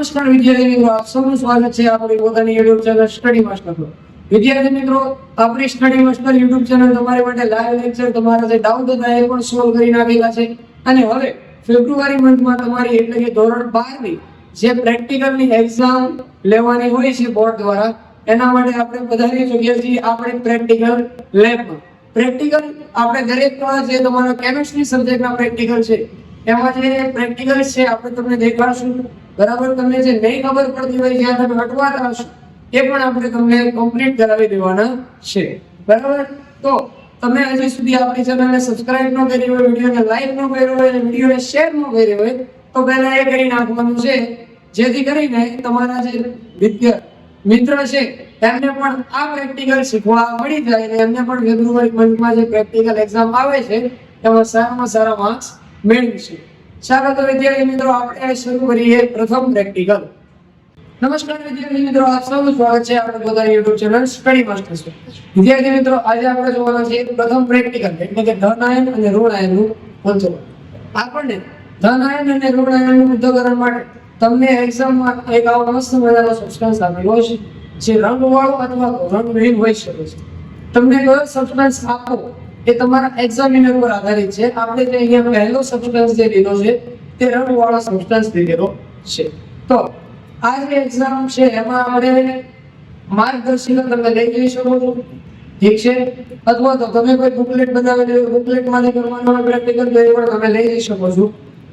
નમસ્કાર વિદ્યાર્થી મિત્રો, આપ સૌનું સ્વાગત છે આપણી પોતાની યુટ્યુબ ચેનલ સ્ટડી માસ્ટર પર. વિદ્યાર્થી મિત્રો, આપણી સ્ટડી માસ્ટર યુટ્યુબ ચેનલ તમારી માટે લાઈવ લેક્ચર તમારા જે ડાઉટ હતા એ પણ સોલ્વ કરી નાખેલા છે. અને હવે ફેબ્રુઆરી મંથમાં તમારી એટલે કે ધોરણ 12 ની જે પ્રેક્ટિકલની એક્ઝામ લેવાની હોય છે બોર્ડ દ્વારા, એના માટે આપણે વધારી ચૂક્યા છીએ આપણે પ્રેક્ટિકલ લેબમાં પ્રેક્ટિકલ આપણે દરેક જે તમારા કેમિસ્ટ્રી સબ્જેક્ટના પ્રેક્ટિકલ છે એમાં જે પ્રેક્ટિકલ છે, આપણે તમને દેખાડશું. બરાબર, તમને જે નહીં ખબર પડતી હોય, જ્યાં તમે અટવાતા હશો એ પણ આપણે તમને કમ્પ્લીટ કરાવી દેવાના છે. બરાબર? તો તમે હજી સુધી આપણી ચેનલને સબસ્ક્રાઇબ ન કરી હોય, વિડીયોને લાઈક ન કર્યો હોય, અને વિડીયોને શેર ન કર્યો હોય, તો પહેલા એ કરી નાખવાનું છે, જેથી કરીને તમારા જે વિદ્યા મિત્ર છે એમને પણ આ પ્રેક્ટિકલ શીખવા મળી જાય, અને એમને પણ ફેબ્રુઆરી મંથમાં જે પ્રેક્ટિકલ એક્ઝામ આવે છે, એમાં સારામાં સારા માર્ક્સ મેળવીશું સ્વાગત વિદ્યાર્થી મિત્રો, આપણે શરૂ કરીએ પ્રથમ પ્રેક્ટિકલ નમસ્કાર વિદ્યાર્થી મિત્રો, આપ સૌનું સ્વાગત છે આપણે પોતાની યુટ્યુબ ચેનલ સ્ટડી છે. વિદ્યાર્થી મિત્રો, આજે આપણે જોવાના છે પ્રથમ પ્રેક્ટિકલ એટલે કે ધન આયન અને ઋણ આયનનું પંચોળ આપણને ધન આયન અને ઋણ આયનનું ઉદ્ધકરણ માટે તમને એક્ઝામમાં એક આવો મસ્ત મજાનો સબસ્ટન્સ આપેલો છે, જે રંગવાળો અથવા તો રંગવિહીન હોઈ શકે છે. તમને કયો સબસ્ટન્સ આપો એ તમારા એક્ઝામિનર પર આધારિત છે. આપણે જે અહીંયા પહેલો સબસ્ટન્સ જે લીધો છે, તે રંગવાળો સબસ્ટન્સ લીધેલો છે. તો આ જે એક્ઝામ છે, એમાં આપણે માર્ગદર્શિકા તમે લઈ જઈ શકો છો. ઠીક છે? અથવા તો તમે કોઈ બુકલેટ બનાવેલી હોય બુકલેટમાંથી કરવાનો પ્રેક્ટિકલ કરી પણ તમે લઈ જઈ શકો છો.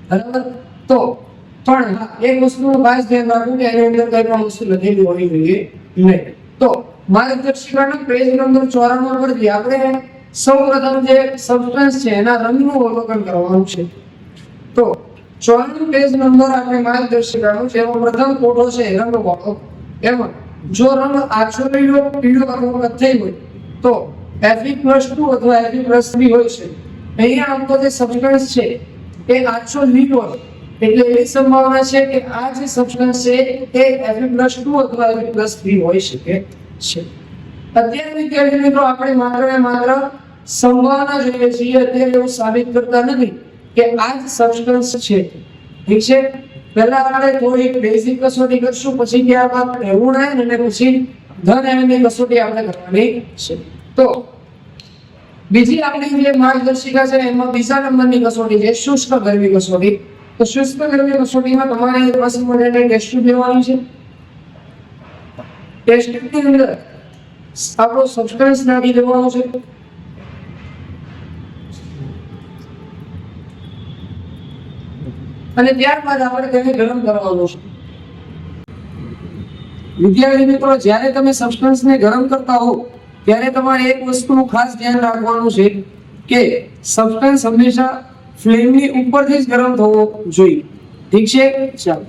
બરાબર? તો પણ એક વસ્તુનું ખાસ ધ્યાન રાખવું કે એની અંદર કઈ પણ વસ્તુ લખેલી હોવી જોઈએ નહીં. તો માર્ગદર્શિકાના પેજ નંબર ચોરાણું પરથી આપણે સૌ પ્રથમ જે સબસ્ટન્સ છે, એના રંગનું અવલોકન કરવાનું છે. તો ચોરાણું પેજ નંબર આપણે માર્ગદર્શિકાનું છે એમાં પ્રથમ ફોટો છે રંગ વાળો એમાં જો રંગ આછો લીલો પીળો અથવા થઈ હોય, તો એફી પ્લસ ટુ અથવા એફી પ્લસ થ્રી હોય છે. અહીંયા આમ તો જે સબસ્ટન્સ છે, એ આછો લીલો એટલે એવી સંભાવના છે કે આ જે સબસ્ટન્સ છે, એ એફી પ્લસ ટુ અથવા એફી પ્લસ થ્રી હોઈ શકે છે. અત્યારે વિદ્યાર્થી મિત્રો, આપણે માત્ર માત્ર સંભાવના જોઈએ છીએ અત્યારે એવું સાબિત કરતા નથી કે આ જ સબસ્ટન્સ છે. ઠીક છે? પહેલા આપણે થોડી બેઝિક કસોટી કરશું, પછી ત્યારબાદ ઋણ આયન અને પછી ધન એમની કસોટી આપણે કરવાની છે. તો બીજી આપણી જે માર્ગદર્શિકા છે, એમાં બીજા નંબરની કસોટી છે, શુષ્ક ગરમી કસોટી. તો શુષ્ક ગરમી કસોટીમાં તમારે પાસે મળીને ટેસ્ટ લેવાનું છે. ટેસ્ટની અંદર આપણો સબસ્ટન્સ નાખી દેવાનો છે. અને ત્યારબાદ આપણે તેને ગરમ કરવાનું છે. વિદ્યાર્થી મિત્રો, જ્યારે તમે સબસ્ટન્સને ગરમ કરતા હો ત્યારે તમારે એક વસ્તુનું ખાસ ધ્યાન રાખવાનું છે કે સબસ્ટન્સ હંમેશા ફ્લેમની ઉપરથી જ ગરમ થવો જોઈએ. ઠીક છે? ચાલો.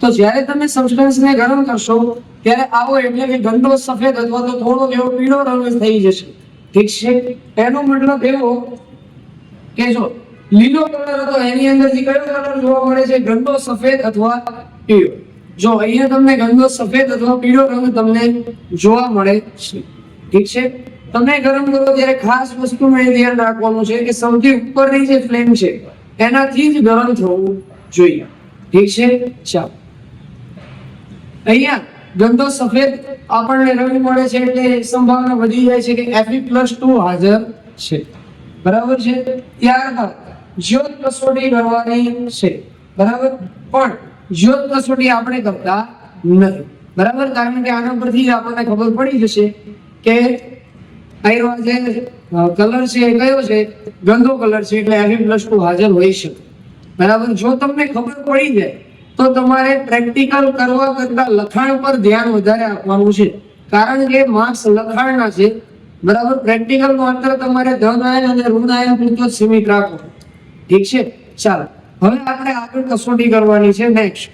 તો જ્યારે તમે સબસ્ટન્સને ગરમ કરશો, ત્યારે આવો એટલે કે ગંદો સફેદ અથવા તો થોડો એવો પીળો રંગ થઈ જશે. ઠીક છે? એનો મતલબ એવો કે જો લીલો કલર હતો, એની અંદરથી કયો કલર જોવા મળે છે? ગંદો સફેદ અથવા પીળો. જો અહીંયા તમને ગંદો સફેદ અથવા પીળો રંગ તમને જોવા મળે છે. ઠીક છે? તમે ગરમ કરો ત્યારે ખાસ વસ્તુનું ધ્યાન રાખવાનું છે કે સૌથી ઉપરની જે ફ્લેમ છે, એનાથી જ ગરમ થવું જોઈએ. ઠીક છે? ચાલો. અહીંયા ગંદો સફેદ આપણને રંગ મળે છે એટલે સંભાવના વધી જાય છે કે Fe પ્લસ ટુ હાજર છે. બરાબર છે? ત્યારબાદ જ્યોત કસોટી કરવાની છે. બરાબર? પણ જ્યોત કસોટી આપણે કરતા નથી બરાબર? કારણ કે આના પરથી જ આપણને ખબર પડી જશે કે આયરો જે કલર છે એ કયો છે? ગંદો કલર છે એટલે Fe પ્લસ ટુ હાજર હોઈ શકે. બરાબર? જો તમને ખબર પડી જાય, તો તમારે પ્રેક્ટિકલ કરવા કરતા લખાણ પર ધ્યાન વધારે આપવાનું છે. કારણ કે માર્ક્સ લખાણના છે. બરાબર? પ્રેક્ટિકલનું માત્ર તમારે ધન આયન અને ઋણ આયન પૂરતો સીમિત રાખો ઠીક છે? ચાલો. હવે આપણે આગળ કસોટી કરવાની છે નેક્સ્ટ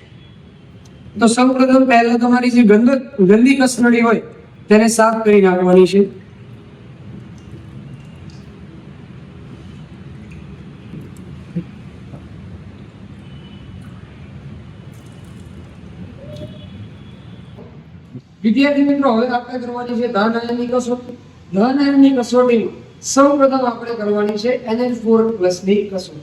તો સૌપ્રથમ પહેલા તમારી જે ગંદ ગંદી કસનળી હોય, તેને સાફ કરી નાખવાની છે. વિદ્યાર્થી મિત્રો, હવે આપણે કરવાની છે ધન આયનની કસોટી. ધન આયનની કસોટી સૌપ્રથમ આપણે કરવાની છે NH4+ ની કસોટી.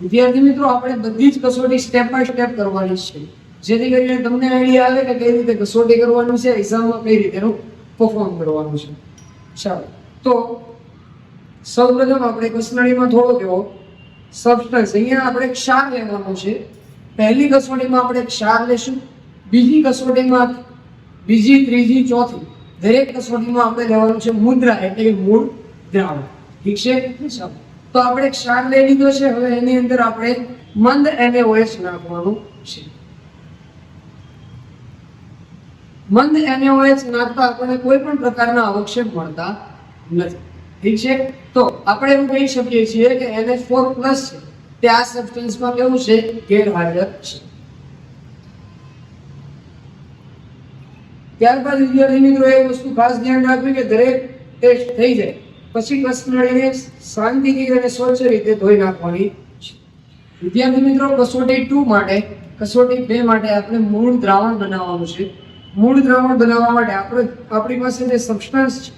વિદ્યાર્થી મિત્રો, આપણે બધી જ કસોટી સ્ટેપ બાય સ્ટેપ કરવાની છે. જેથી કરીને તમને આઈડિયા આવે કે કઈ રીતે કસોટી કરવાનું છે એક્ઝામમાં કઈ રીતેનું પરફોર્મ કરવાનું છે. ચાલો. તો સૌપ્રથમ આપણે કસનળીમાં થોડો કેવો સબસ્ટન્સ અહીંયા આપણે ક્ષાર લેવાનો છે. પહેલી કસોટીમાં આપણે ક્ષાર લેશું. બીજી કસોટીમાં બીજી, ત્રીજી, ચોથી દરેક કસોટીમાં આપણે લેવાનું છે મુદ્રા એટલે કે મૂળ દ્રાવણ ઠીક છે? તો આપણે ક્ષાર લઈ લીધો છે. હવે એની અંદર આપણે મંદ NaOH નાખવાનું છે. મંદ NaOH નાખતા આપણને કોઈ પણ પ્રકારના અવક્ષેપ મળતા નથી. ઠીક છે? તો આપણે એવું કહી શકીએ છીએ કે NH4 પ્લસ છે. તે આ સબસ્ટન્સમાં કેવું છે? ગેરહાજર છે. ત્યારબાદ વિદ્યાર્થી મિત્રો એ વસ્તુ ખાસ ધ્યાન રાખવી કે દરેક ટેસ્ટ થઈ જાય. પછી કસનળીને શાંતિથી અને સ્વચ્છ રીતે ધોઈ નાખવાની વિદ્યાર્થી મિત્રો, કસોટી ટુ માટે, કસોટી બે માટે આપણે મૂળ દ્રાવણ બનાવવાનું છે. મૂળ દ્રાવણ બનાવવા માટે આપણે, આપણી પાસે જે સબસ્ટન્સ છે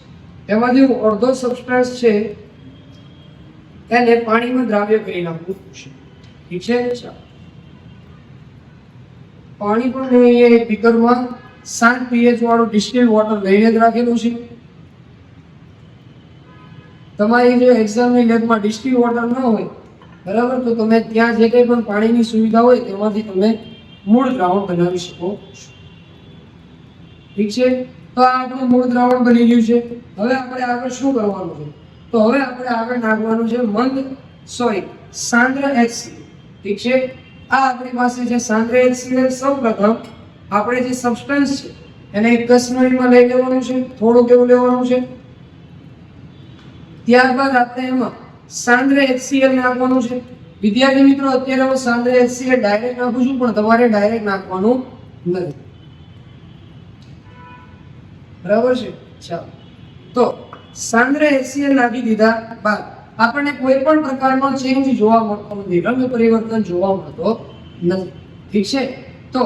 એમાંથી અડધો સબસ્ટન્સ છે, એને પાણીમાં દ્રાવ્ય કરી નાખવું છે. ઠીક છે? પાણી પણ મેં અહીંયા બીકરમાં સાત પીએચ વાળું ડિસ્ટિલ વોટર લઈને જ રાખેલું છે. તમારી જો એક્ઝામની લેબમાં ડિસ્ટિલ વોટર ન હોય, બરાબર? તો તમે ત્યાં જે કંઈ પણ પાણીની સુવિધા હોય તેમાંથી તમે મૂળ દ્રાવણ બનાવી શકો છો. ઠીક છે? તો આ આપણું મૂળ દ્રાવણ બની ગયું છે. હવે આપણે આગળ શું કરવાનું છે? તો હવે આપણે આગળ નાખવાનું છે મંદ સોરી, સાંદ્ર HCl ઠીક છે? આ આપણી પાસે છે સાંદ્ર HCl સૌપ્રથમ આપણે જે સબસ્ટન્સ છે, એને એક કસનળીમાં લઈ લેવાનું છે થોડું કેવું લેવાનું છે. ત્યારબાદ આપણે એમાં સાંદ્ર એચસીએલ નાખવાનું છે. વિદ્યાર્થી મિત્રો, અત્યારે હું સાંદ્ર એચસીએલ ડાયરેક્ટ નાખું છું, પણ તમારે ડાયરેક્ટ નાખવાનું નથી. બરાબર છે? ચાલો. તો સાંદ્ર એચસીએલ નાખી દીધા બાદ આપણને કોઈ પણ પ્રકારનો ચેન્જ જોવા મળતો નથી. રંગ પરિવર્તન જોવા મળતો નથી. ઠીક છે? તો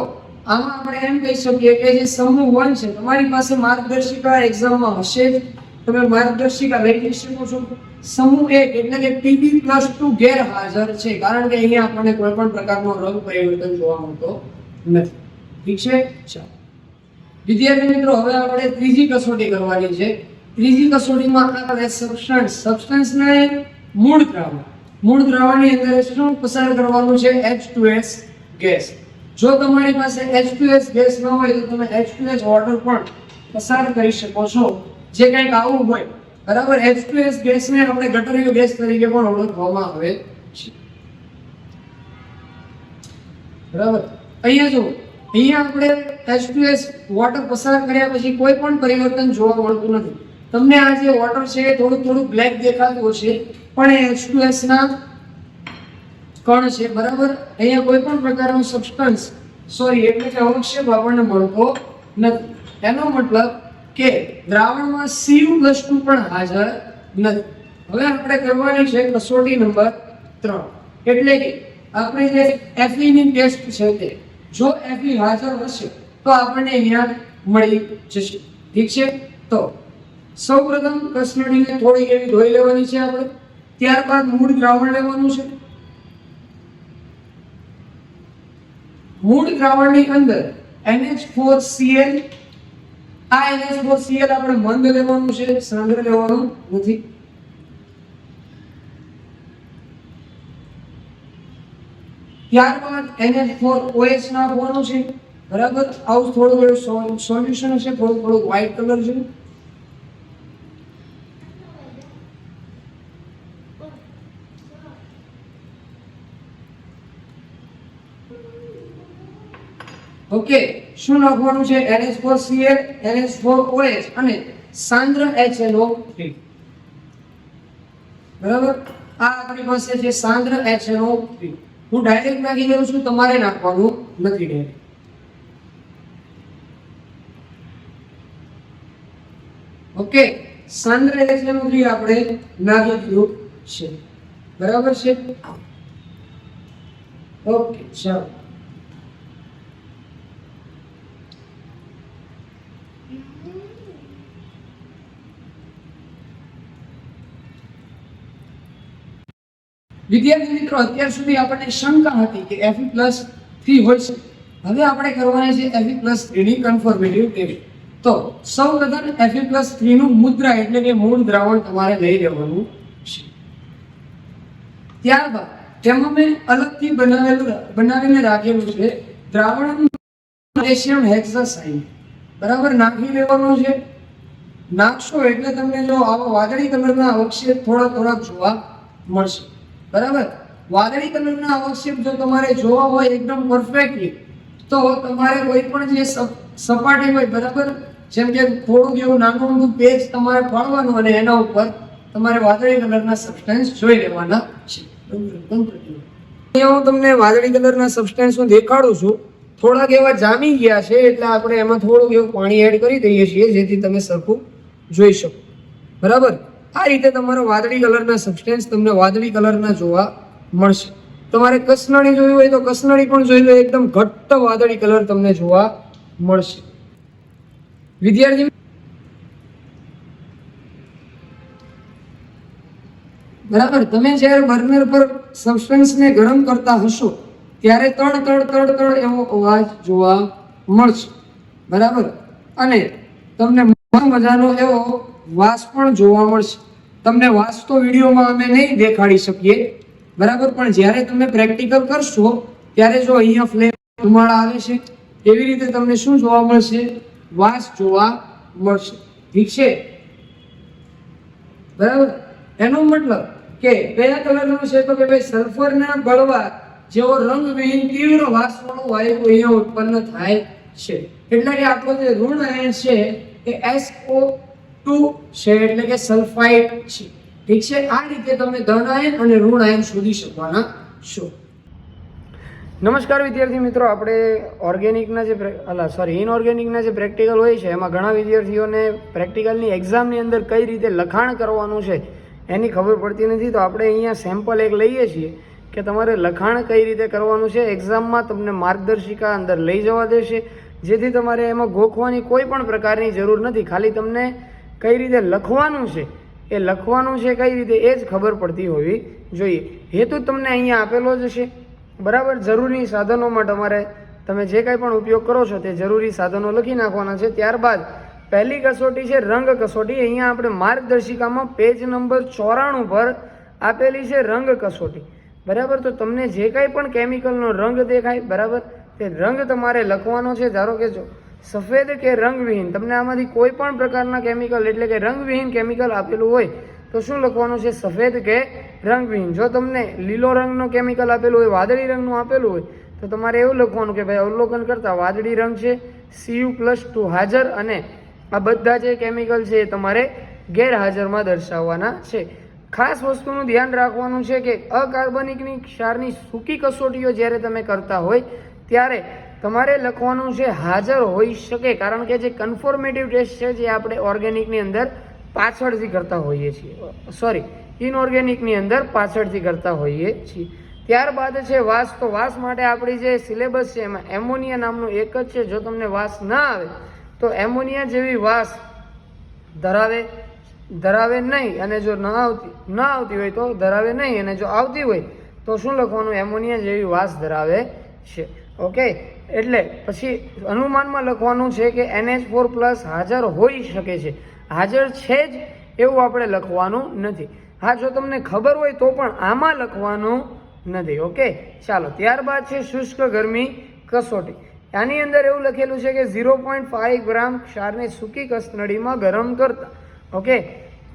આમાં આપણે એમ કહી શકીએ કે જે સમૂહ વન છે, તમારી પાસે માર્ગદર્શિકા એક્ઝામમાં હશે તમે માર્ગદર્શિકા લઈ શકો છો. સમૂહ એક એટલે કે ટીબી પ્લસ ટુ ગેરહાજર છે. કારણ કે અહીંયા આપણને કોઈ પણ પ્રકારનો રંગ પરિવર્તન જોવા મળતો નથી. ઠીક છે? ચાલો. વિદ્યાર્થી મિત્રો, હવે આપણે ત્રીજી કસોટી કરવાની છે. ત્રીજી કસોટીમાં આપણે સબસ્ટન્સ સબસ્ટન્સને મૂળ દ્રાવણ. મૂળ દ્રાવણની અંદર શું પસાર કરવાનું છે? H two S gas. જો તમારી પાસે H2S ગેસ ન હોય તો તમે એચ ટુ એસ વોટર પણ પસાર કરી શકો છો. જે કંઈક આવું હોય, બરાબર? એચ ટુ એસ ગેસને આપણે ગટરીય ગેસ તરીકે પણ ઓળખવામાં આવે છે. બરાબર? અહીંયા જો અહીંયા આપણે એચ ટુ એસ વોટર પસાર કર્યા પછી કોઈ પણ પરિવર્તન જોવા મળતું નથી. તમને આ જે વોટર છે એ થોડું થોડું બ્લેક દેખાતું હશે, પણ એ H2S ના કણ છે, બરાબર? અહીંયા કોઈ પણ પ્રકારનો સબસ્ટન્સ સોરી એટલે કે અવક્ષેપ આપણને મળતો નથી. એનો મતલબ કે દ્રાવણમાં Cu+2 પણ હાજર નથી. હવે આપણે કરવાની છે કસોટી નંબર ત્રણ. એટલે કે આપણે જે Fe ની ટેસ્ટ છે તે, જો એફઈ હાજર હશે, તો આપણને અહીંયા મળી જશે. ઠીક છે? તો સૌપ્રથમ કસનળીને થોડી એવી ધોઈ લેવાની છે આપણે. ત્યારબાદ મૂળ દ્રાવણ લેવાનું છે. મૂળ દ્રાવણની અંદર NH4Cl આ NH4Cl આપણે મંદ લેવાનું છે સાંદ્ર લેવાનું નથી. ત્યારબાદ NH4OH નાખવાનું છે. બરાબર? આવું થોડું થોડું સોલ્યુશન હશે, થોડું થોડું વ્હાઇટ કલર છે. ઓકે શું નાખવાનું છે? NH4Cl NH4OH અને સાંદ્ર HNO3 બરાબર? આ આપણી પાસે છે સાંદ્ર HNO3 હું ડાયરેક્ટ નાખી દઉં છું તમારે નાખવાનું નથી. ડાયરેક્ટ ઓકે સાંદ્ર HNO3 આપણે નાખી દીધું છે. બરાબર છે? ઓકે ચાલો. વિદ્યાર્થી મિત્રો, અત્યાર સુધી આપણને શંકા હતી કે એફ પ્લસ થ્રી હોય છે હવે આપણે કરવાના છે એફ પ્લસ થ્રીની કન્ફર્મેટિવ ટેસ્ટ તો સૌ પ્રથમ એફ પ્લસ થ્રીનું મુદ્રા એટલે કે મૂળ દ્રાવણ તમારે લઈ લેવાનું છે. ત્યારબાદ તેમાં મેં અલગથી બનાવેલું, બનાવીને રાખેલું છે દ્રાવણ હેક્સાસાઇન બરાબર, નાખી લેવાનું છે. નાખશો એટલે તમને જો આવા વાદળી કલરના અવક્ષેપ થોડા થોડા જોવા મળશે. બરાબર? વાદળી કલરના અવક્ષેપ જો તમારે જોવા હોય એકદમ પરફેક્ટલી તો તમારે કોઈ પણ જે સપાટી હોય, બરાબર? જેમ કે થોડુંક એવું નાનું મોટું પેજ તમારે પાડવાનું અને એના ઉપર તમારે વાદળી કલરના સબસ્ટન્સ જોઈ લેવાના છે. હું તમને વાદળી કલરના સબસ્ટન્સ હું દેખાડું છું. થોડાક એવા જામી ગયા છે એટલે આપણે એમાં થોડુંક એવું પાણી એડ કરી દઈએ છીએ, જેથી તમે સરખું જોઈ શકો. બરાબર? આ રીતે તમારો વાદળી કલરના સબસ્ટેન્સ તમને વાદળી કલરના જોવા મળશે. તમારે કસનળી જોયું હોય તો કસનળી પણ જોઈ લો, એકદમ ઘટ્ટ વાદળી કલર તમને જોવા મળશે. વિદ્યાર્થી બરાબર? તમે જ્યારે બર્નર પર સબસ્ટન્સને ગરમ કરતા હશો ત્યારે તડ તડ તડ તડ એવો અવાજ જોવા મળશે. બરાબર? અને તમને મજાનો એવો વાસ પણ જોવા મળશે. તમને વાસ તો વિડીયોમાં અમે નહીં દેખાડી શકીએ. બરાબર? પણ જ્યારે તમે પ્રેક્ટિકલ કરશો, ત્યારે જો અહીંયા ફ્લેમ ધુમાડા આવે છે, એવી રીતે તમને શું જોવા મળશે? વાસ જોવા મળશે. ઠીક છે? બરાબર? એનો મતલબ કે પહેલા કલરનો છે તો કે ભાઈ સલ્ફરના બળવા જેવો રંગવિહીન તીવ્ર વાસવાળો વાયુ અહીંયા ઉત્પન્ન થાય છે. એટલે કે આપણો જે ઋણ આયન છે એ SO2 છે, એટલે કે સલ્ફાઇડ છે. ઠીક છે? આ રીતે તમે ધન આયન અને ઋણ આયન શોધી શકવાના છો. નમસ્કાર વિદ્યાર્થી મિત્રો, આપણે ઓર્ગેનિકના જે અલા સોરી ઇનઓર્ગેનિકના જે પ્રેક્ટિકલ હોય છે, એમાં ઘણા વિદ્યાર્થીઓને પ્રેક્ટિકલની એક્ઝામની અંદર કઈ રીતે લખાણ કરવાનું છે, એની ખબર પડતી નથી. તો આપણે અહીંયા સેમ્પલ એક લઈએ છીએ. કે તમારે લખાણ કઈ રીતે કરવાનું છે? એક્ઝામમાં તમને માર્ગદર્શિકા અંદર લઈ જવા દેશે. જેથી તમારે એમાં ગોખવાની કોઈ પણ પ્રકારની જરૂર નથી. ખાલી તમને કઈ રીતે લખવાનું છે? એ લખવાનું છે કઈ રીતે? એ જ ખબર પડતી હોવી જોઈએ. હેતુ તમને અહીંયા આપેલો જ છે. બરાબર? જરૂરી સાધનોમાં તમારે તમે જે કાંઈ પણ ઉપયોગ કરો છો તે જરૂરી સાધનો લખી નાખવાના છે. ત્યારબાદ પહેલી કસોટી છે, રંગ કસોટી. અહીંયા આપણે માર્ગદર્શિકામાં પેજ નંબર ચોરાણું પર આપેલી છે રંગ કસોટી. બરાબર? તો તમને જે કાંઈ પણ કેમિકલનો રંગ દેખાય, બરાબર? તે રંગ તમારે લખવાનો છે. ધારો કે જો, સફેદ કે રંગવિહીન, તમને આમાંથી કોઈ પણ પ્રકારના કેમિકલ એટલે કે રંગવિહીન કેમિકલ આપેલું હોય, તો શું લખવાનું છે? સફેદ કે રંગવિહીન. જો તમને લીલો રંગનો કેમિકલ આપેલું હોય, વાદળી રંગનું આપેલું હોય, તો તમારે એવું લખવાનું કે ભાઈ, અવલોકન કરતાં વાદળી રંગ છે સીયુ પ્લસ ટુ હાજર, અને આ બધા જે કેમિકલ છે એ તમારે ગેરહાજરમાં દર્શાવવાના છે. ખાસ વસ્તુનું ધ્યાન રાખવાનું છે કે અકાર્બનિકની ક્ષારની સૂકી કસોટીઓ જ્યારે તમે કરતા હોય, ત્યારે તમારે લખવાનું છે હાજર હોઈ શકે. કારણ કે જે કન્ફોર્મેટિવ ટેસ્ટ છે, જે આપણે ઓર્ગેનિકની અંદર પાછળથી કરતા હોઈએ છીએ. સોરી ઇનઓર્ગેનિકની અંદર પાછળથી કરતા હોઈએ છીએ. ત્યારબાદ છે વાસ. તો વાસ માટે આપણી જે સિલેબસ છે, એમાં એમોનિયા નામનું એક જ છે. જો તમને વાસ ના આવે, તો એમોનિયા જેવી વાસ ધરાવે ધરાવે નહીં અને જો ન આવતી ન આવતી હોય તો ધરાવે નહીં અને જો આવતી હોય તો શું લખવાનું? એમોનિયા જેવી વાસ ધરાવે છે. ઓકે? એટલે પછી અનુમાનમાં લખવાનું છે કે એનએચ ફોર પ્લસ હાજર હોઈ શકે છે. હાજર છે જ એવું આપણે લખવાનું નથી. હા, જો તમને ખબર હોય તો પણ આમાં લખવાનું નથી. ઓકે? ચાલો, ત્યારબાદ છે શુષ્ક ગરમી કસોટી. આની અંદર એવું લખેલું છે કે ઝીરો પોઈન્ટ ફાઈવ ગ્રામ ક્ષારને સૂકી કસનળીમાં ગરમ કરતા ઓકે?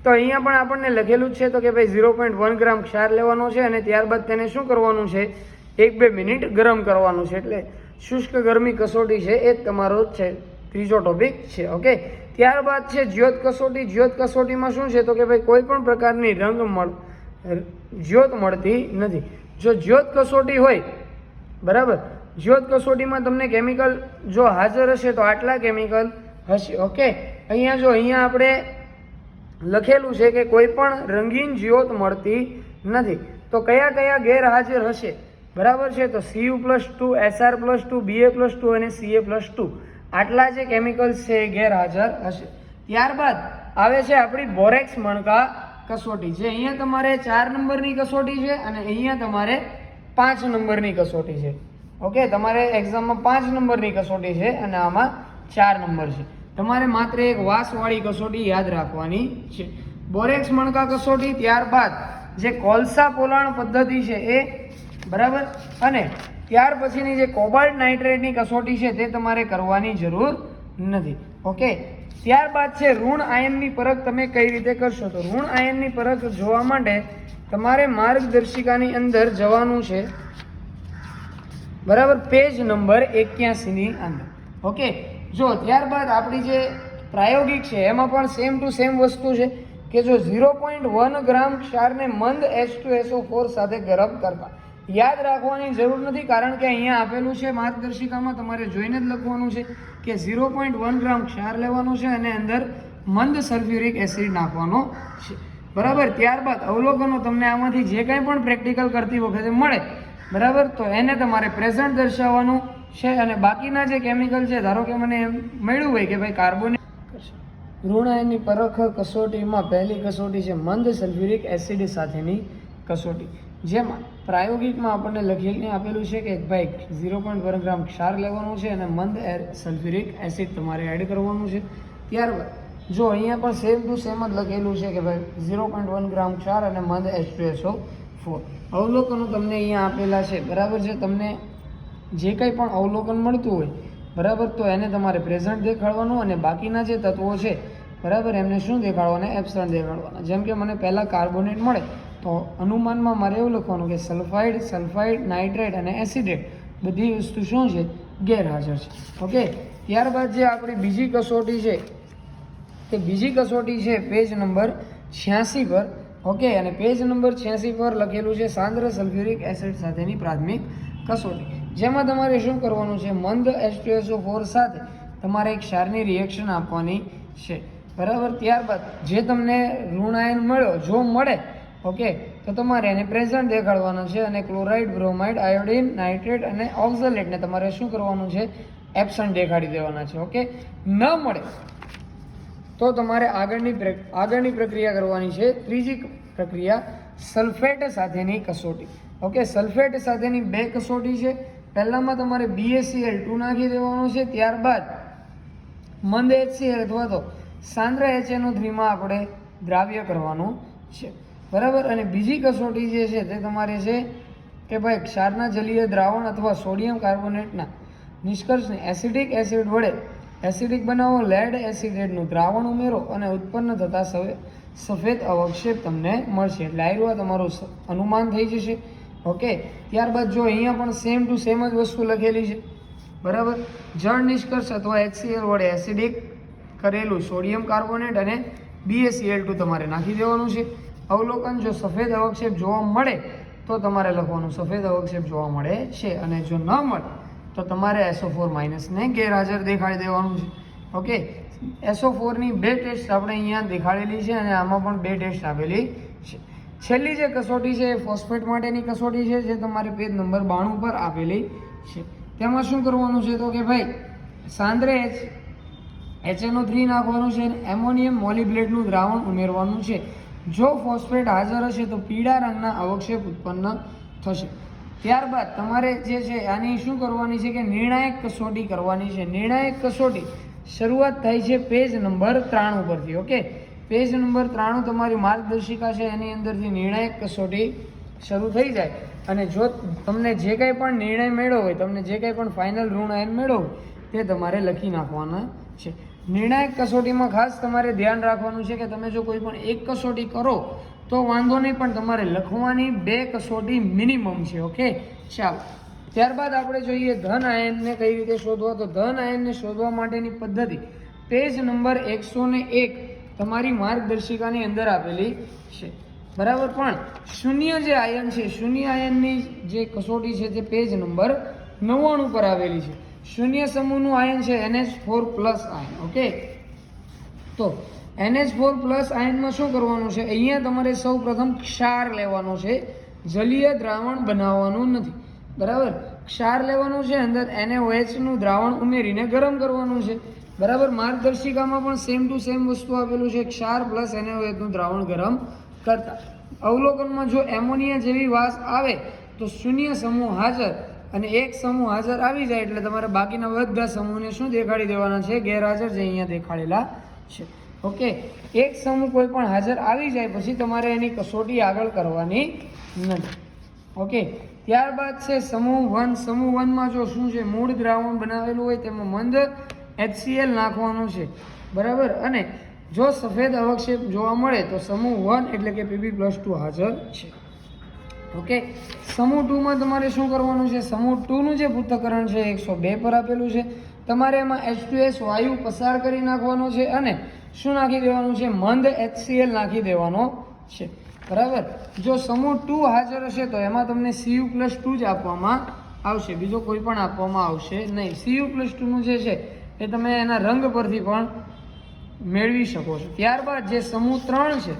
તો અહીંયા પણ આપણને લખેલું છે તો કે ભાઈ ઝીરો પોઈન્ટ વન ગ્રામ ક્ષાર લેવાનો છે અને ત્યારબાદ તેને શું કરવાનું છે? એક બે મિનિટ ગરમ કરવાનું છે. એટલે શુષ્ક ગરમી કસોટી છે એ તમારો છે. ત્રીજો ટોપિક છે, ઓકે? ત્યારબાદ છે જ્યોત કસોટી. જ્યોત કસોટીમાં શું છે? તો કે ભાઈ કોઈ પણ પ્રકારની રંગ મળ, જ્યોત મળતી નથી. જો જ્યોત કસોટી હોય, બરાબર? જ્યોત કસોટીમાં તમને કેમિકલ જો હાજર હશે તો આટલા કેમિકલ હશે, ઓકે? અહીંયા જો, અહીંયા આપણે લખેલું છે કે કોઈ પણ રંગીન જ્યોત મળતી નથી. તો કયા કયા ગેરહાજર હશે? બરાબર છે? તો CU plus two SR plus two BA plus two અને સીએ પ્લસ ટુ આટલા જે કેમિકલ્સ છે એ ગેરહાજર હશે. ત્યારબાદ આવે છે આપણી બોરેક્સ મણકા કસોટી. જે અહીંયા તમારે ચાર નંબરની કસોટી છે અને અહીંયા તમારે પાંચ નંબરની કસોટી છે. ઓકે? તમારે એક્ઝામમાં પાંચ નંબરની કસોટી છે અને આમાં ચાર નંબર છે. તમારે માત્ર એક વાસવાળી કસોટી યાદ રાખવાની છે. બોરેક્સ મણકા કસોટી ત્યારબાદ જે કોલસા પોલાણ પદ્ધતિ છે એ, બરાબર? અને ત્યાર પછીની જે કોબાલ્ટ નાઇટ્રેટની કસોટી છે તે તમારે કરવાની જરૂર નથી. ઓકે ત્યારબાદ છે ઋણ આયનની પરખ તમે કઈ રીતે કરશો? તો ઋણ આયનની પરખ જોવા માટે તમારે માર્ગદર્શિકાની અંદર જવાનું છે, બરાબર? પેજ નંબર એક્યાસીની અંદર. ઓકે જો ત્યારબાદ આપણી જે પ્રાયોગિક છે, એમાં પણ સેમ ટુ સેમ વસ્તુ છે કે જો ઝીરો પોઈન્ટ વન ગ્રામ ક્ષારને મંદ એચ ટુ એસઓ ફોર સાથે ગરમ કરતા યાદ રાખવાની જરૂર નથી, કારણ કે અહીંયા આપેલું છે માર્ગદર્શિકામાં તમારે જોઈને જ લખવાનું છે કે ઝીરો પોઈન્ટ વન ગ્રામ ક્ષાર લેવાનો છે અને અંદર મંદ સલ્ફ્યુરિક એસિડ નાખવાનો છે. બરાબર? ત્યારબાદ અવલોકનો તમને આમાંથી જે કંઈ પણ પ્રેક્ટિકલ કરતી વખતે મળે. બરાબર? તો એને તમારે પ્રેઝન્ટ દર્શાવવાનું છે અને બાકીના જે કેમિકલ છે, ધારો કે મને એમ મળ્યું હોય કે ભાઈ કાર્બોનેટ ઋણાયનની પરખ કસોટીમાં, પહેલી કસોટી છે, મંદ સલ્ફ્યુરિક એસિડ સાથેની કસોટી. જેમાં પ્રાયોગિકમાં આપણને લખીને આપેલું છે કે ભાઈ ઝીરો પોઈન્ટ વન ગ્રામ ક્ષાર લેવાનું છે અને મંદ એર સલ્ફ્યુરિક એસિડ તમારે એડ કરવાનું છે. ત્યારબાદ, જો અહીંયા પણ સેમ ટુ સેમ જ લખેલું છે કે ભાઈ ઝીરો પોઈન્ટ વન ગ્રામ ક્ષાર અને મંદ એચ ટુ એસઓ ફોર અવલોકનો તમને અહીંયા આપેલા છે. બરાબર છે? તમને જે કંઈ પણ અવલોકન મળતું હોય, બરાબર, તો એને તમારે પ્રેઝન્ટ દેખાડવાનું અને બાકીના જે તત્વો છે, બરાબર, એમને શું દેખાડવાના? એબ્સન્ટ દેખાડવાના. જેમ કે મને પહેલાં કાર્બોનેટ મળે, તો અનુમાનમાં મારે એવું લખવાનું કે સલ્ફાઇડ સલ્ફાઇડ નાઇટ્રેટ અને એસિડેટ બધી વસ્તુ શું છે? ગેરહાજર છે. ઓકે ત્યારબાદ જે આપણી બીજી કસોટી છે, તે બીજી કસોટી છે પેજ નંબર છ્યાસી પર. ઓકે અને પેજ નંબર છ્યાસી પર લખેલું છે સાંદ્ર સલ્ફ્યુરિક એસિડ સાથેની પ્રાથમિક કસોટી. જેમાં તમારે શું કરવાનું છે? મંદ એચ ફોર સાથે તમારે એક ક્ષારની રિએક્શન આપવાની છે. બરાબર? ત્યારબાદ જે તમને ઋણાયન મળ્યો, જો મળે ઓકે તો તમારે એને પ્રેઝન્ટ દેખાડવાનો છે અને ક્લોરાઇડ બ્રોમાઇડ આયોડિન નાઇટ્રેટ અને ઓક્ઝલેટને તમારે શું કરવાનું છે? એબસન્ટ દેખાડી દેવાના છે ઓકે ન મળે, તો તમારે આગળની આગળની પ્રક્રિયા કરવાની છે ત્રીજી પ્રક્રિયા સલ્ફેટ સાથેની કસોટી. ઓકે સલ્ફેટ સાથેની બે કસોટી છે. પહેલામાં તમારે બીએસસીએલ ટુ નાખી દેવાનું છે, ત્યારબાદ મંદ એચસીએલ અથવા તો સાંદ્ર એચએનઓ થ્રીમાં આપણે દ્રાવ્ય કરવાનું છે. બરાબર? અને બીજી કસોટી જે છે, તે તમારે છે કે ભાઈ ક્ષારના જલીય દ્રાવણ અથવા સોડિયમ કાર્બોનેટના નિષ્કર્ષને એસિડિક એસિડ વડે એસિડિક બનાવો, લેડ એસિડેટનું દ્રાવણ ઉમેરો અને ઉત્પન્ન થતા સફેદ અવક્ષેપ તમને મળશે. એટલે આ તમારું અનુમાન થઈ જશે. ઓકે ત્યારબાદ જો અહીંયા પણ સેમ ટુ સેમ જ વસ્તુ લખેલી છે. બરાબર? જળ નિષ્કર્ષ અથવા એચસીએલ વડે એસિડિક કરેલું સોડિયમ કાર્બોનેટ અને બીએસીએલ ટુ તમારે નાખી દેવાનું છે. અવલોકન જો સફેદ અવક્ષેપ જોવા મળે, તો તમારે લખવાનું સફેદ અવક્ષેપ જોવા મળે છે. અને જો ન મળે, તો તમારે એસો ફોર માઇનસને ગેરહાજર દેખાડી દેવાનું છે. ઓકે એસો ફોરની બે ટેસ્ટ આપણે અહીંયા દેખાડેલી છે અને આમાં પણ બે ટેસ્ટ આપેલી છે. છેલ્લી જે કસોટી છે એ ફોસ્ફેટ માટેની કસોટી છે, જે તમારે પેજ નંબર બાણું પર આપેલી છે. તેમાં શું કરવાનું છે તો કે ભાઈ, સાંદ્રે એચ એચએનઓ થ્રી નાખવાનું છે એમોનિયમ મોલિબ્લેટનું દ્રાવણ ઉમેરવાનું છે. જો ફોસ્ફેટ હાજર હશે તો પીળા રંગના અવક્ષેપ ઉત્પન્ન થશે. ત્યારબાદ તમારે જે છે આની શું કરવાની છે કે નિર્ણાયક કસોટી કરવાની છે. નિર્ણાયક કસોટી શરૂઆત થાય છે પેજ નંબર ત્રાણું પરથી ઓકે પેજ નંબર ત્રાણું તમારી માર્ગદર્શિકા છે, એની અંદરથી નિર્ણાયક કસોટી શરૂ થઈ જાય. અને જો તમને જે કંઈ પણ નિર્ણય મેળવો હોય, તમને જે કંઈ પણ ફાઇનલ ઋણ આયન મેળવો તે તમારે લખી નાખવાના છે. નિર્ણાયક કસોટીમાં ખાસ તમારે ધ્યાન રાખવાનું છે કે તમે જો કોઈ પણ એક કસોટી કરો, તો વાંધો નહીં, પણ તમારે લખવાની બે કસોટી મિનિમમ છે ઓકે ચાલો. ત્યારબાદ આપણે જોઈએ ધન આયનને કઈ રીતે શોધવા. તો ધન આયનને શોધવા માટેની પદ્ધતિ. પેજ નંબર એકસો ને એક તમારી માર્ગદર્શિકાની અંદર આપેલી છે. બરાબર? પણ શૂન્ય જે આયન છે, શૂન્ય આયનની જે કસોટી છે તે પેજ નંબર નવ્વાણું પર આવેલી છે. શૂન્ય સમૂહનું આયન છે, એનએચ ફોર પ્લસ આયન, ઓકે? તો એનએચ ફોર પ્લસ આયનમાં શું કરવાનું છે? અહીંયા તમારે સૌ પ્રથમ ક્ષાર લેવાનો છે. જલીય દ્રાવણ બનાવવાનું નથી. બરાબર? ક્ષાર લેવાનું છે, અંદર એનએઓએચનું દ્રાવણ ઉમેરીને ગરમ કરવાનું છે. બરાબર, માર્ગદર્શિકામાં પણ સેમ ટુ સેમ વસ્તુ આપેલું છે, ક્ષાર પ્લસ NaOH નું દ્રાવણ ગરમ કરતા. અવલોકનમાં જો એમોનિયા જેવી વાસ આવે, તો શૂન્ય સમૂહ હાજર અને એક સમૂહ હાજર આવી જાય એટલે તમારે બાકીના બધા સમૂહને શું દેખાડી દેવાના છે? ગેરહાજર જે અહીંયા દેખાડેલા છે. ઓકે એક સમૂહ કોઈ પણ હાજર આવી જાય પછી તમારે એની કસોટી આગળ કરવાની નથી. ઓકે ત્યારબાદ છે સમૂહ વન. સમૂહ વનમાં જો શું છે? મૂળ દ્રાવણ બનાવેલું હોય તેમાં મંદ HCl નાખવાનું છે. બરાબર? અને જો સફેદ અવક્ષેપ જોવા મળે તો સમૂહ વન એટલે કે પીબી પ્લસ ટુ હાજર છે. ઓકે? સમૂહ ટુમાં તમારે શું કરવાનું છે? સમૂહ ટુનું જે પૃથ્થકરણ છે એકસો બે પર આપેલું છે. તમારે એમાં એચ ટુ એસ વાયુ પસાર કરી નાખવાનો છે અને શું નાખી દેવાનું છે? મંદ HCl નાખી દેવાનો છે. બરાબર? જો સમૂહ ટુ હાજર હશે તો એમાં તમને સીયુ પ્લસ ટુ જ આપવામાં આવશે. બીજો કોઈ પણ આપવામાં આવશે નહીં. સીયુ પ્લસ ટુનું જે છે એ તમે એના રંગ પરથી પણ મેળવી શકો છો. ત્યારબાદ જે સમૂહ ત્રણ છે,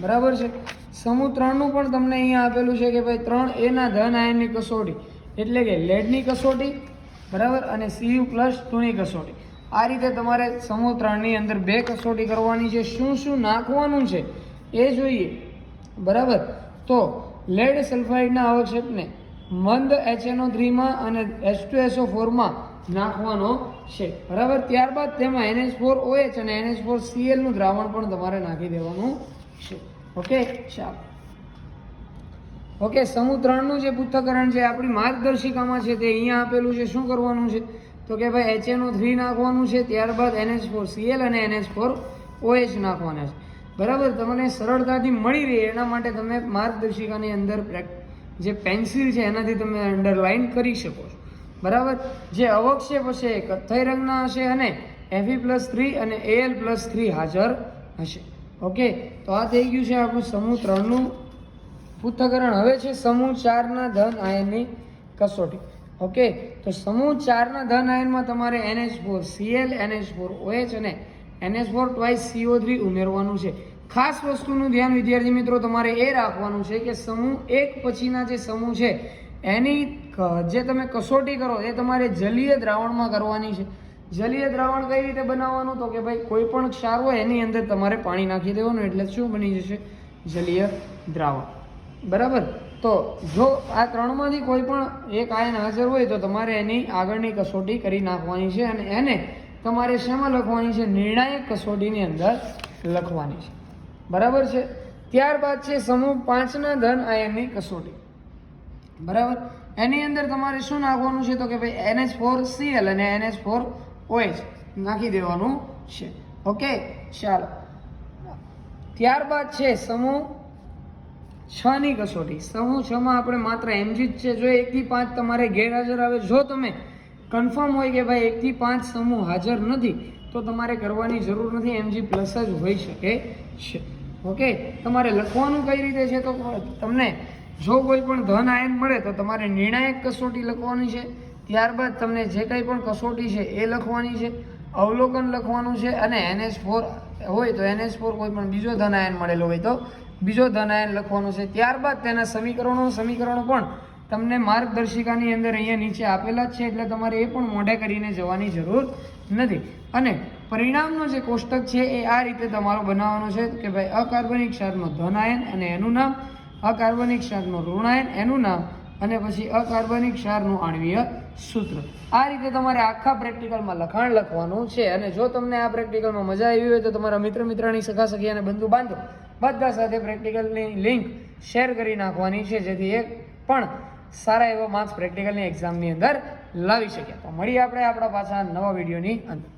બરાબર છે? સમૂહ ત્રણનું પણ તમને અહીંયા આપેલું છે કે ભાઈ ત્રણ એના ધન આયનની કસોટી. એટલે કે લેડની કસોટી, બરાબર? અને સીયુ પ્લસ ટુની કસોટી. આ રીતે તમારે સમૂહ ત્રણની અંદર બે કસોટી કરવાની છે. શું શું નાખવાનું છે એ જોઈએ. બરાબર? તો લેડ સલ્ફાઇડના અવક્ષેપને મંદ એચએનઓ થ્રીમાં અને એચ ટુ એસઓ ફોરમાં નાખવાનો છે. બરાબર? ત્યારબાદ તેમાં એનએચ ફોર ઓએચ અને એનએચ ફોર સીએલનું દ્રાવણ પણ તમારે નાખી દેવાનું છે. ઓકે? ચાલો. ઓકે સમૂહ ત્રણનું જે પૃથ્થકરણ છે, આપણી માર્ગદર્શિકામાં છે, તે અહીંયા આપેલું છે. શું કરવાનું છે? તો કે ભાઈ એચએનઓ થ્રી નાખવાનું છે, ત્યારબાદ એનએચ ફોર સીએલ અને એનએચ ફોર ઓએચ નાખવાના છે. બરાબર? તમને સરળતાથી મળી રહે. એના માટે તમે માર્ગદર્શિકાની અંદર જે પેન્સિલ છે, એનાથી તમે અંડરલાઇન કરી શકો છો. બરાબર? જે અવક્ષેપ હશે એ કથ્થઈ રંગના હશે અને એફી પ્લસ થ્રી અને એલ પ્લસ થ્રી હાજર હશે. ઓકે? તો આ થઈ ગયું છે આપણું સમૂહ ત્રણનું. પૃથ્થકરણ હવે છે સમૂહ ચારના ધન આયનની કસોટી. ઓકે? તો સમૂહ ચારના ધન આયનમાં તમારે NH four CL NH four OH અને NH four twice CO three ઉમેરવાનું છે. ખાસ વસ્તુનું ધ્યાન વિદ્યાર્થી મિત્રો તમારે એ રાખવાનું છે કે સમૂહ એક પછીના જે સમૂહ છે, એની જે તમે કસોટી કરો, એ તમારે જલીય દ્રાવણમાં કરવાની છે. જલીય દ્રાવણ કઈ રીતે બનાવવાનું? તો કે ભાઈ, કોઈ પણ ક્ષાર હોય, એની અંદર તમારે પાણી નાખી દેવાનું, એટલે શું બની જશે? જલીય દ્રાવણ. બરાબર? તો જો આ ત્રણમાંથી કોઈ પણ એક આયન હાજર હોય, તો તમારે એની આગળની કસોટી કરી નાખવાની છે અને એને તમારે શેમાં લખવાની છે? નિર્ણાયક કસોટીની અંદર લખવાની છે. બરાબર છે? ત્યારબાદ છે સમૂહ પાંચના ધન આયનની કસોટી. બરાબર? એની અંદર તમારે શું નાખવાનું છે તો કે ભાઈ એનએચ ફોર સીએલ અને એનએચ ફોર ઓએચ નાખી દેવાનું છે. ઓકે? ચાલો. ત્યારબાદ છે સમૂહ છ ની કસોટી. સમૂહ છ માં આપણે માત્ર એમજી જ છે. જો એકથી પાંચ તમારે ગેરહાજર આવે, જો તમે કન્ફર્મ હોય કે ભાઈ એકથી પાંચ સમૂહ હાજર નથી, તો તમારે કરવાની જરૂર નથી. એમજી પ્લસ જ હોઈ શકે છે. ઓકે? તમારે લખવાનું કઈ રીતે છે તો તમને જો કોઈ પણ ધન આયન મળે તો તમારે નિર્ણાયક કસોટી લખવાની છે. ત્યારબાદ તમને જે કંઈ પણ કસોટી છે એ લખવાની છે, અવલોકન લખવાનું છે અને એનએસ ફોર હોય તો એનએસ ફોર કોઈ પણ બીજો ધન આયન મળેલો હોય તો બીજો ધન આયન લખવાનું છે. ત્યારબાદ તેના સમીકરણો સમીકરણો પણ તમને માર્ગદર્શિકાની અંદર અહીંયા નીચે આપેલા જ છે, એટલે તમારે એ પણ મોઢે કરીને જવાની જરૂર નથી. અને પરિણામનો જે કોષ્ટક છે એ આ રીતે તમારો બનાવવાનો છે કે ભાઈ અકાર્બનિક ક્ષારનો ધન આયન અને એનું નામ અકાર્બનિક ક્ષારનો ઋણાયન, એનું નામ અને પછી અકાર્બનિક ક્ષારનું આણ્વીય સૂત્ર. આ રીતે તમારે આખા પ્રેક્ટિકલમાં લખાણ લખવાનું છે અને જો તમને આ પ્રેક્ટિકલમાં મજા આવી હોય તો તમારા મિત્ર મિત્રની સખા સખી અને બંધુ બાંધો. બધા સાથે પ્રેક્ટિકલની લિંક શેર કરી નાખવાની છે, જેથી એક પણ સારા એવા માર્ક્સ પ્રેક્ટિકલની એક્ઝામની અંદર લાવી શકે. તો મળીએ આપણે આપણા પાછા નવા વિડીયોની અંદર.